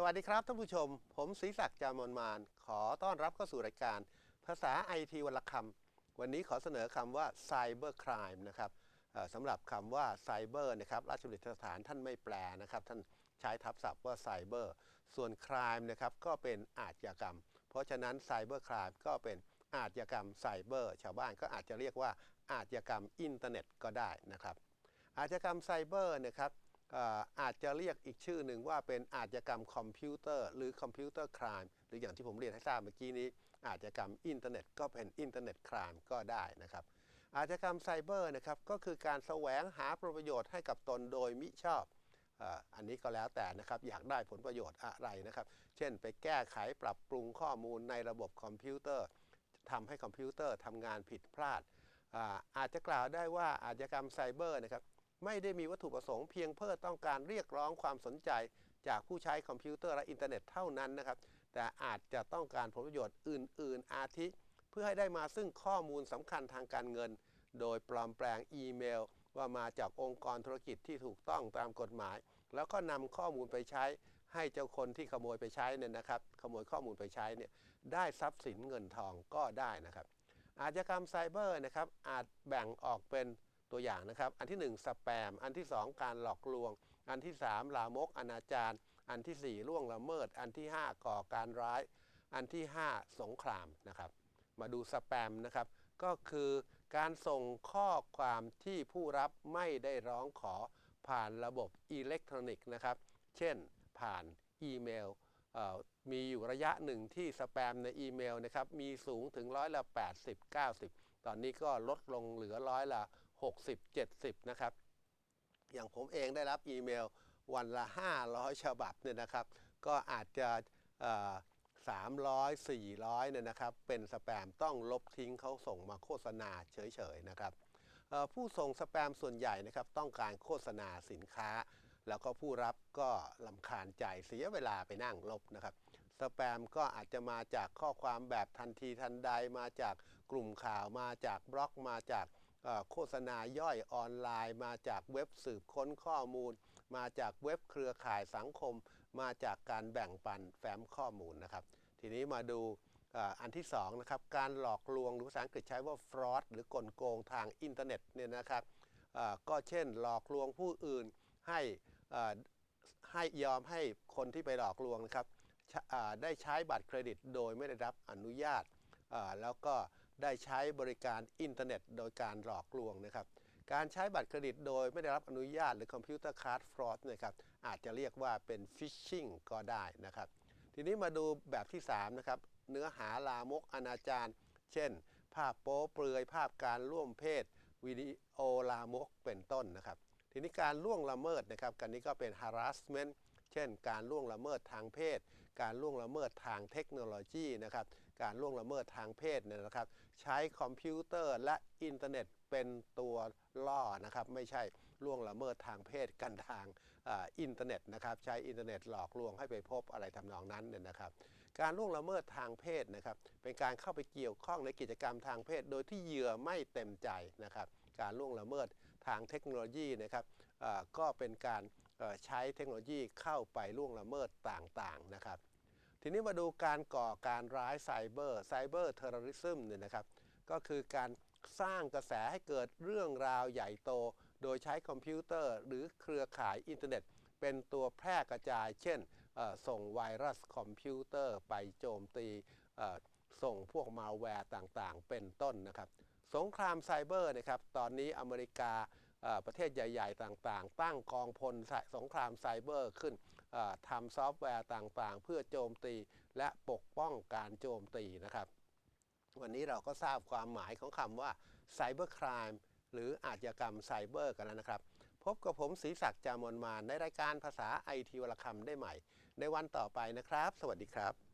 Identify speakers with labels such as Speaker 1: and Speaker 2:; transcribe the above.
Speaker 1: สวัสดีครับท่านผู้ชม ผมศรีศักดิ์จามนมาน ขอต้อนรับเข้าสู่รายการ ภาษาไอทีวันละคำวันนี้ขอเสนอคำว่า Cyber Crime นะครับสำหรับคำว่า Cyber นะครับราชบุรีสถานท่านไม่แปลนะครับ ท่านใช้ทับศัพท์ว่า Cyber ส่วน Crime นะครับก็เป็นอาชญากรรม เพราะฉะนั้น Cyber Crime ก็เป็นอาชญากรรมไซเบอร์ชาวบ้านก็อาจจะเรียกว่าอาชญากรรมอินเทอร์เน็ตก็ได้นะครับอาชญากรรมไซเบอร์นะครับ อาจจะเรียกอีกชื่อหนึ่งว่าเป็นอาชญากรรมคอมพิวเตอร์ หรือคอมพิวเตอร์ครามหรืออย่างที่ผมเรียนให้ทราบเมื่อกี้นี้ อาชญากรรมอินเทอร์เน็ตก็เป็นอินเทอร์เน็ตครามก็ได้นะครับ อาชญากรรมไซเบอร์นะครับก็คือการแสวงหาผลประโยชน์ให้กับตนโดยมิชอบอ,อันนี้ก็แล้วแต่นะครับอยากได้ผลประโยชน์อะไรนะครับ เช่น ไปแก้ไขปรับปรุงข้อมูลในระบบคอมพิวเตอร์ทำให้คอมพิวเตอร์ทำงานผิดพลาดอาอาจจะกล่าวได้ว่าอาชญากรรมไซเบอร์นะครับ ไม่ได้มีวัตถุประสงค์เพียงเพื่อต้องการเรียกร้องความสนใจจากผู้ใช้คอมพิวเตอร์และอินเทอร์เน็ตเท่านั้นนะครับ แต่อาจจะต้องการผลประโยชน์อื่น ๆ อาทิ เพื่อให้ได้มาซึ่งข้อมูลสำคัญทางการเงิน โดยปลอมแปลงอีเมล ว่ามาจากองค์กรธุรกิจที่ถูกต้องตามกฎหมาย แล้วก็นำข้อมูลไปใช้ให้เจ้าคนที่ขโมยไปใช้เนี่ยนะครับ ขโมยข้อมูลไปใช้เนี่ยได้ทรัพย์สินเงินทองก็ได้นะครับ อาชญากรรมไซเบอร์นะครับอาจแบ่งออกเป็น ตัวอย่างนะครับ อันที่1สแปม อันที่ 2 การหลอกลวง อันที่ 3 ลามก อนาจารอันทีสี่ 4 ล่วงละเมิด อันที่ 5 ก่อการร้าย อันที่ 5 สงครามนะครับ มาดูสแปมนะครับ ก็คือการส่งข้อความที่ผู้รับไม่ได้ร้องขอผ่านระบบอิเล็กทรอนิกส์นะครับ เช่น ผ่านอีเมลเมีอยู่ระยะหนึ่งที่สแปมในอีเมลนะครับ มีสูงถึงร้อยละ 80 90 ตอนนี้ก็ลดลงเหลือร้อยละ 60 70 นะครับ อย่างผมเองได้รับอีเมลวันละ 500 ฉบับเนี่ยนะครับ ก็อาจจะเอ่อ300 400เนี่ยนะครับ เป็นสแปมต้องลบทิ้งเขาส่งมาโฆษณาเฉยๆนะครับผู้ส่งสแปมส่วนใหญ่นะครับต้องการโฆษณาสินค้า แล้วก็ผู้รับก็ลำคาญใจเสียเวลาไปนั่งลบนะครับสแปมก็อาจจะมาจากข้อความแบบทันทีทันใดมาจากกลุ่มข่าวมาจากบล็อกมาจาก โฆษณาย่อยออนไลน์ มาจากเว็บสืบค้นข้อมูล มาจากเว็บเครือข่ายสังคม มาจากการแบ่งปันแฟ้มข้อมูลนะครับ ทีนี้มาดูอันที่2นะครับการหลอกลวงหรือภาษาอังกฤษใช้ว่า fraud หรือกลโกงทางอินเทอร์เน็ตเนี่ยนะครับก็เช่นหลอกลวงผู้อื่นให้ให้ยอมให้คนที่ไปหลอกลวงนะครับได้ใช้บัตรเครดิตโดยไม่ได้รับอนุญาตแล้วก็ ได้ใช้บริการอินเทอร์เน็ต โดยการหลอกลวงนะครับ การใช้บัตรเครดิตโดยไม่ได้รับอนุญาตหรือคอมพิวเตอร์คาร์ดฟรอดนะครับอาจจะเรียกว่าเป็นฟิชชิงก็ได้นะครับ ทีนี้มาดูแบบที่3นะครับเนื้อหาลามกอนาจารเช่น ภาพโป๊เปลือยภาพการร่วมเพศวิดีโอลามกเป็นต้นนะครับ ทีนี้การล่วงละเมิดนะครับกันนี้ก็เป็น harassment เช่น การล่วงละเมิดทางเพศ การล่วงละเมิดทางเทคโนโลยีนะครับ การล่วงละเมิดทางเพศเนี่ยนะครับ ใช้คอมพิวเตอร์และอินเทอร์เน็ตเป็นตัวล่อนะครับ ไม่ใช่ล่วงละเมิดทางเพศกันทางออินเทอร์เน็ตนะครับ ใช้อินเทอร์เน็ตหลอกลวงให้ไปพบอะไรทำนองนั้นเนี่ยนะครับ การล่วงละเมิดทางเพศนะครับ เป็นการเข้าไปเกี่ยวข้องในกิจกรรมทางเพศ โดยที่เหยื่อไม่เต็มใจนะครับ การล่วงละเมิดทางเทคโนโลยีนะครับก็เป็นการ ใช้เทคโนโลยีเข้าไปล่วงละเมิดต่างๆนะครับ ทีนี้มาดูการก่อการร้ายไซเบอร์ไซเบอร์เทอร์ริซึมเนี่ยนะครับ ก็คือการสร้างกระแสให้เกิดเรื่องราวใหญ่โต โดยใช้คอมพิวเตอร์หรือเครือข่ายอินเทอร์เน็ต เป็นตัวแพร่กระจาย เช่น ส่งไวรัสคอมพิวเตอร์ไปโจมตีส่งพวกมาแวร์ต่างๆ เป็นต้นนะครับ สงครามไซเบอร์นะครับ ตอนนี้อเมริกา ประเทศใหญ่ ๆ ต่างๆ ตั้งกองพลสงครามไซเบอร์ขึ้นทำซอฟต์แวร์ต่างๆ เพื่อโจมตีและปกป้องการโจมตีนะครับ วันนี้เราก็ทราบความหมายของคำว่าไซเบอร์ครามหรืออาชญากรรมไซเบอร์กันแล้วนะครับ พบกับผมศรีศักดิ์จามนมานในรายการภาษาไอทีวลคำได้ใหม่ ในวันต่อไปนะครับ สวัสดีครับ